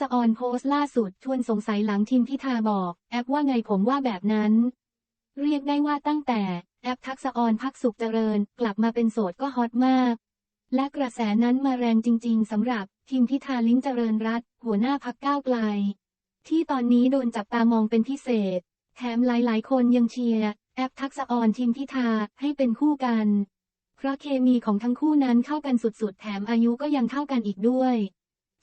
ษออนโพสต์ล่าสุดชวนสงสัยหลังทีมพิธาบอก แอปว่าไงผมว่าแบบนั้น เรียกได้ว่าตั้งแต่แอปทักษออนพักสุขเจริญ กลับมาเป็นโสดก็ฮอตมาก และกระแสนั้นมาแรงจริง ๆสำหรับทีมพิธาลิ้มเจริญรัตหัวหน้าพักก้าวไกล ที่ตอนนี้โดนจับตามองเป็นพิเศษ แถมหลายๆ คนยังเชียร์แอปทักษออนทีมพิธาให้เป็นคู่กัน เพราะเคมีของทั้งคู่นั้นเข้ากันสุดๆ แถมอายุก็ยังเท่ากันอีกด้วย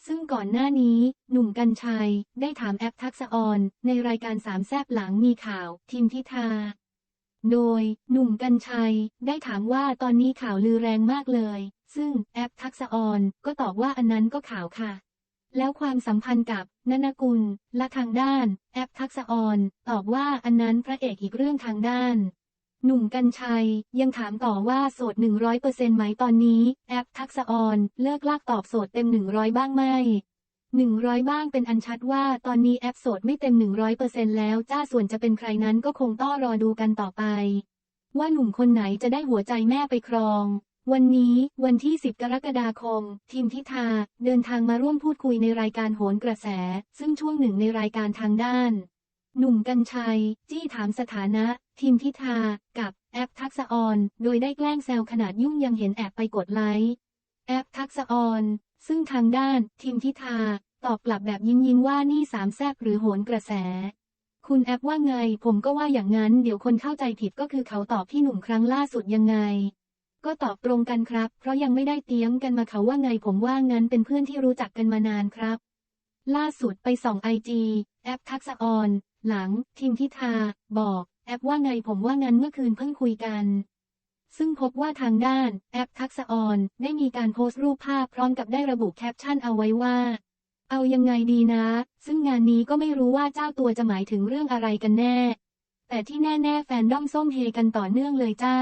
ซึ่งก่อนหน้านี้ หนุ่มกัญชัย ได้ถามแอปทักษออนในรายการสามแซบหลังมีข่าว ทีมพิธาโดย หนุ่มกัญชัย ได้ถามว่าตอนนี้ข่าวลือแรงมากเลย ซึ่งแอปทักษออนก็ตอบว่าอันนั้นก็ข่าวค่ะ แล้วความสัมพันธ์กับนนกุล และทางด้าน แอปทักษออนตอบว่าอันนั้นพระเอกอีกเรื่องทางด้าน หนุ่มกัญชัย ยังถามต่อว่าโสด 100%ไหมตอนนี้แอปทักษออน เลิกลากตอบโสดเต็ม 100 บ้างไหม100บ้างเป็นอันชัดว่าตอนนี้แอปโสดไม่เต็ม100%แล้วจ้าส่วนจะเป็นใครนั้นก็คงต้องรอดูกันต่อไป ว่าหนุ่มคนไหนจะได้หัวใจแม่ไปครอง วันนี้วันที่ 10 กรกฎาคม ทีมทิธาเดินทางมาร่วมพูดคุยในรายการโหนกระแส ซึ่งช่วงหนึ่งในรายการทางด้าน หนุ่มกัญชัย จี้ถามสถานะ ทีมทิธา กับแอปทักษออน โดยได้แกล้งแซวขนาดยุ่งยังเห็นแอบไปกดไลค์แอปทักษออน ซึ่งทางด้านทีมทิธา ตอบกลับแบบยิ้มยิ้มๆว่านี่สามแซบหรือโหนกระแส คุณแอปว่าไง ผมก็ว่าอย่างนั้น เดี๋ยวคนเข้าใจผิดก็คือเขาตอบพี่หนุ่มครั้งล่าสุดยังไง ก็ตอบตรงกันครับ เพราะยังไม่ได้เตรียมกันมาเขาว่าไงผมว่างั้นเป็นเพื่อนที่รู้จักกันมานานครับ ล่าสุดไปส่องไอจีแอปทักษออน หลังทีมทิธา บอก อปว่าไงผมว่างั้นเมื่อคืนเพิ่งคุยกัน ซึ่งพบว่าทางด้านแอปทักษออนได้มีการโพสต์รูปภาพพร้อมกับได้ระบุแคปชั่นเอาไว้ว่า เอายังไงดีนะ ซึ่งงานนี้ก็ไม่รู้ว่าเจ้าตัวจะหมายถึงเรื่องอะไรกันแน่ แต่ที่แน่ ๆ แฟนด้อมส้มเฮกันต่อเนื่องเลยจ้า